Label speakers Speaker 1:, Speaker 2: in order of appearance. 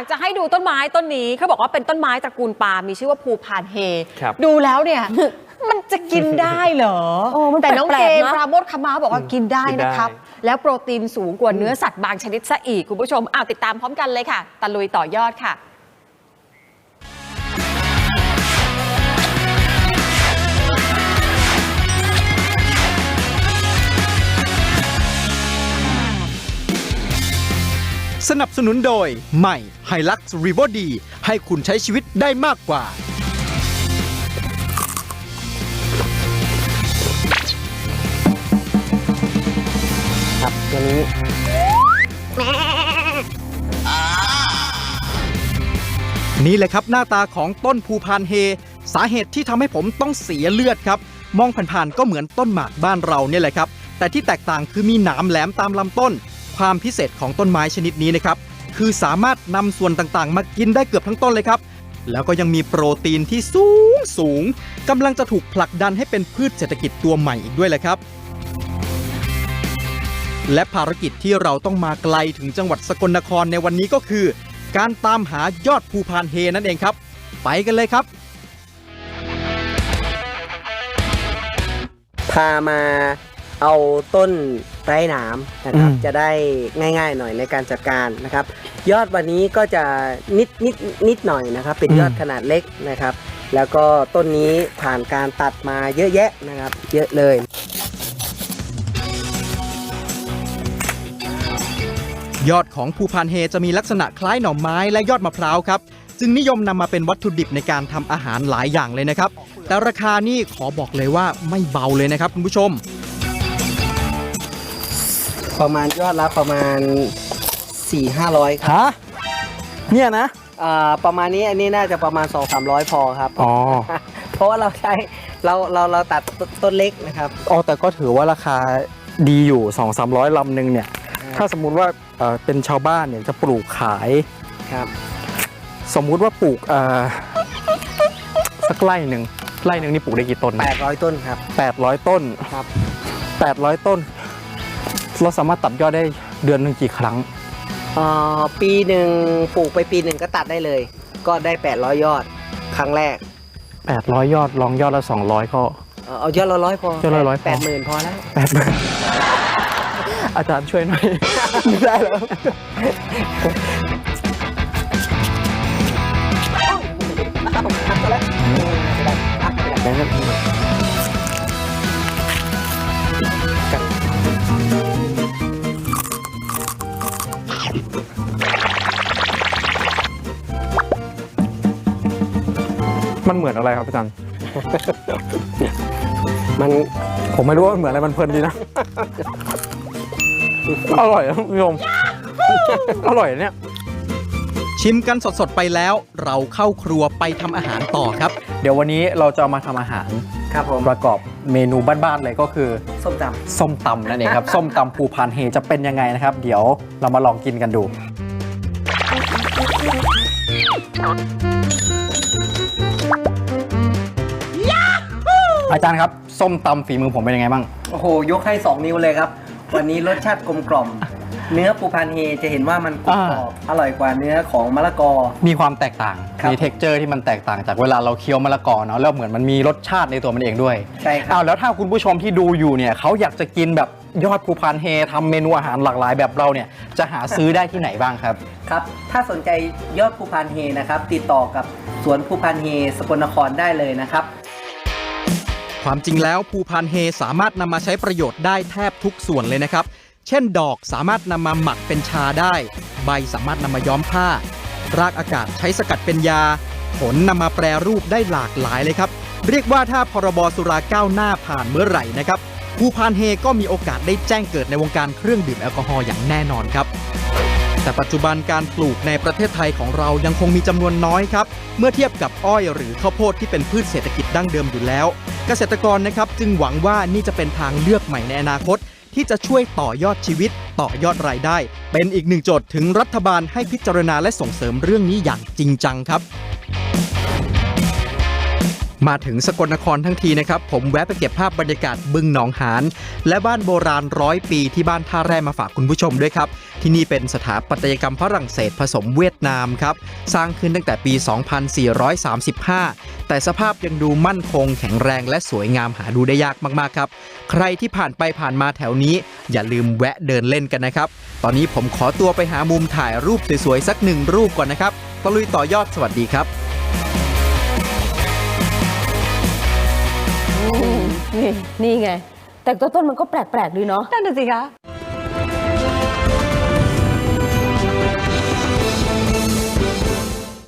Speaker 1: ากจะให้ดูต้นไม้ต้นนี้เขาบอกว่าเป็นต้นไม้ตระกูลปาล์มมีชื่อว่าภูพานเฮ
Speaker 2: ครับ
Speaker 1: ดูแล้วเนี่ย มันจะกินได้เหรอ
Speaker 3: โอ้มัน
Speaker 1: แต่น้อง
Speaker 3: แปล
Speaker 1: เก
Speaker 3: กๆ
Speaker 1: ม
Speaker 3: นะ
Speaker 1: ปราโมทคามาบอกว่ากินได้นะครับ
Speaker 2: กินได้
Speaker 1: แล้วโปรตีนสูงกว่าเนื้อสัตว์บางชนิดซะอีกคุณผู้ชมอ้าวติดตามพร้อมกันเลยค่ะตะลุยต่อยอดค่ะ
Speaker 4: สนับสนุนโดยใหม่ h i l u x r e v o d ให้คุณใช้ชีวิตได้มากกว่า
Speaker 2: ครับตัวนี้
Speaker 4: นี่แหละครับหน้าตาของต้นภูพานเฮ สาเหตุที่ทำให้ผมต้องเสียเลือดครับ มองผ่านๆก็เหมือนต้นหมากบ้านเราเนี่ยแหละครับ แต่ที่แตกต่างคือมีหนามแหลมตามลำต้น ความพิเศษของต้นไม้ชนิดนี้นะครับ คือสามารถนำส่วนต่างๆ มากินได้เกือบทั้งต้นเลยครับ แล้วก็ยังมีโปรตีนที่สูงสูงกำลังจะถูกผลักดันให้เป็นพืชเศรษฐกิจตัวใหม่อีกด้วยแหละครับ และภารกิจที่เราต้องมาไกลถึงจังหวัดสกลนครในวันนี้ก็คือ การตามหายอดภูพานเฮนั่นเองครับ ไปกันเลยครับ
Speaker 2: พามา เอาต้นไร้หนามนะครับ
Speaker 4: อืม
Speaker 2: จะได้ง่ายๆหน่อยในการจัดการนะครับ ยอดวันนี้ก็จะนิดนิดนิดหน่อยนะครับ เป็นยอดขนาดเล็กนะครับ แล้วก็ต้นนี้ผ่านการตัดมาเยอะแยะนะครับ เยอะเลย
Speaker 4: ยอดของภูพานเฮจะมีลักษณะคล้ายหน่อไม้และยอดมะพร้าวครับ จึงนิยมนำมาเป็นวัตถุดิบในการทำอาหารหลายอย่างเลยนะครับ แต่ราคานี่ขอบอกเลยว่าไม่เบาเลยนะครับคุณผู้ชม
Speaker 2: ประมาณยอดละประมาณ 4 5 0 0ครับ
Speaker 5: ฮะเนี่ยนะ
Speaker 2: อ่าประมาณนี้อันนี้น่าจะประมาณ 2 3 0 0 พอครับ
Speaker 5: อ๋อ
Speaker 2: เพราะว่าเราใช้เราเราเราตัดต้นเล็กนะครับ
Speaker 5: อ๋อแต่ก็ถือว่าราคาดีอยู่2 3 0 0ลำหนึ่งเนี่ย ถ้าสมมุติว่าเอ่อเป็นชาวบ้านเนี่ยจะปลูกขาย
Speaker 2: ครับ
Speaker 5: สมมุติว่าปลูกเอ่อสักไร่หนึ่งไร่หนึ่งนี่ปลูกได้กี่ต้นนะ
Speaker 2: 800 ต้นครับ
Speaker 5: 800 ต้น
Speaker 2: ครับ
Speaker 5: 800 ต้น เราสามารถตัดยอดได้เดือนหนึ่งกี่ครั้ง
Speaker 2: อ่าปีหนึ่งปลูกไปปีหนึ่งก็ตัดได้เลย ก็ได้ 800 ยอดครั้งแรก
Speaker 5: 800 ยอดลองยอดละ200 ก็
Speaker 2: เอ่อเอายอดละร้อยพอย
Speaker 5: อดละร้อยพอ
Speaker 2: แปดหมื่นพอแล้ว
Speaker 5: แปดหมื่นอาจารย์ช่วยหน่อย ไม่ได้แล้ว มันเหมือนอะไรครับอาจารย์
Speaker 2: มัน
Speaker 5: ผมไม่รู้ว่ามันเหมือนอะไรมันเพลินดีนะ อร่อยนะคุณผู้ชม อร่อยเนี่ย
Speaker 4: ชิมกันสดๆไปแล้ว เราเข้าครัวไปทำอาหารต่อครับ
Speaker 5: เดี๋ยววันนี้เราจะมาทำอาหาร
Speaker 2: ครับผม
Speaker 5: ประกอบเมนูบ้านๆเลยก็คือ
Speaker 2: ส้มต
Speaker 5: ส้มตำนั่นเองครับ ส้มตำภูพานเฮจะเป็นยังไงนะครับ เดี๋ยวเรามาลองกินกันดู อาจารย์ครับ ส้มตำฝีมือผมเป็นยังไงบ้างำ
Speaker 2: โอ้โห ยกให้ 2 นิ้วเลยครับ วันนี้รสชาติกลมกล่อม เนื้อปูพานเฮจะเห็นว่ามันกรอบๆอร่อยกว่าเนื้อของมะละกอ
Speaker 5: มีความแตกต่าง
Speaker 2: ครับ
Speaker 5: มีเท็กเจอร์ที่มันแตกต่างจากเวลาเราเคี้ยวมะละกอเนาะแล้วเหมือนมันมีรสชาติในตัวมันเองด้วย
Speaker 2: ใช่ครับ
Speaker 5: อ้าวแล้วถ้าคุณผู้ชมที่ดูอยู่เนี่ยเขาอยากจะกินแบบยอดภูพานเฮทำเมนูอาหารหลากหลายแบบเราเนี่ยจะหาซื้อได้ที่ไหนบ้างครับ
Speaker 2: ครับถ้าสนใจยอดภูพานเฮนะครับติดต่อกับสวนภูพานเฮสกลนครได้เลยนะครับ
Speaker 4: ความจริงแล้วภูพานเฮสามารถนำมาใช้ประโยชน์ได้แทบทุกส่วนเลยนะครับ เช่นดอกสามารถนำมาหมักเป็นชาได้ ใบสามารถนำมาย้อมผ้า รากอากาศใช้สกัดเป็นยา ผลนำมาแปรรูปได้หลากหลายเลยครับ เรียกว่าถ้าพรบสุราก้าวหน้าผ่านเมื่อไหร่นะครับภูพานเฮก็มีโอกาสได้แจ้งเกิดในวงการเครื่องดื่มแอลกอฮอล์อย่างแน่นอนครับแต่ปัจจุบันการปลูกในประเทศไทยของเรายังคงมีจำนวนน้อยครับ เมื่อเทียบกับอ้อยหรือข้าวโพดที่เป็นพืชเศรษฐกิจดั้งเดิมอยู่แล้ว เกษตรกรนะครับจึงหวังว่านี่จะเป็นทางเลือกใหม่ในอนาคต ที่จะช่วยต่อยอดชีวิต ต่อยอดรายได้ เป็นอีกหนึ่งโจทย์ถึงรัฐบาลให้พิจารณาและส่งเสริมเรื่องนี้อย่างจริงจังครับ มาถึงสกลนครทั้งทีนะครับ ผมแวะไปเก็บภาพบรรยากาศบึงหนองหานและบ้านโบราณร้อยปีที่บ้านท่าแร่มาฝากคุณผู้ชมด้วยครับ ที่นี่เป็นสถาปัตยกรรมฝรั่งเศสผสมเวียดนามครับ สร้างขึ้นตั้งแต่ปี 2435 แต่สภาพยังดูมั่นคงแข็งแรงและสวยงามหาดูได้ยากมากๆครับ ใครที่ผ่านไปผ่านมาแถวนี้ อย่าลืมแวะเดินเล่นกันนะครับ ตอนนี้ผมขอตัวไปหามุมถ่ายรูปสวยๆสักหนึ่งรูปก่อนนะครับตะลุยต่อยอดสวัสดีครับ
Speaker 3: นี่นี่ไง แต่ตัวต้นมันก็แปลกๆดีเนาะ
Speaker 1: นั่นน่ะสิคะ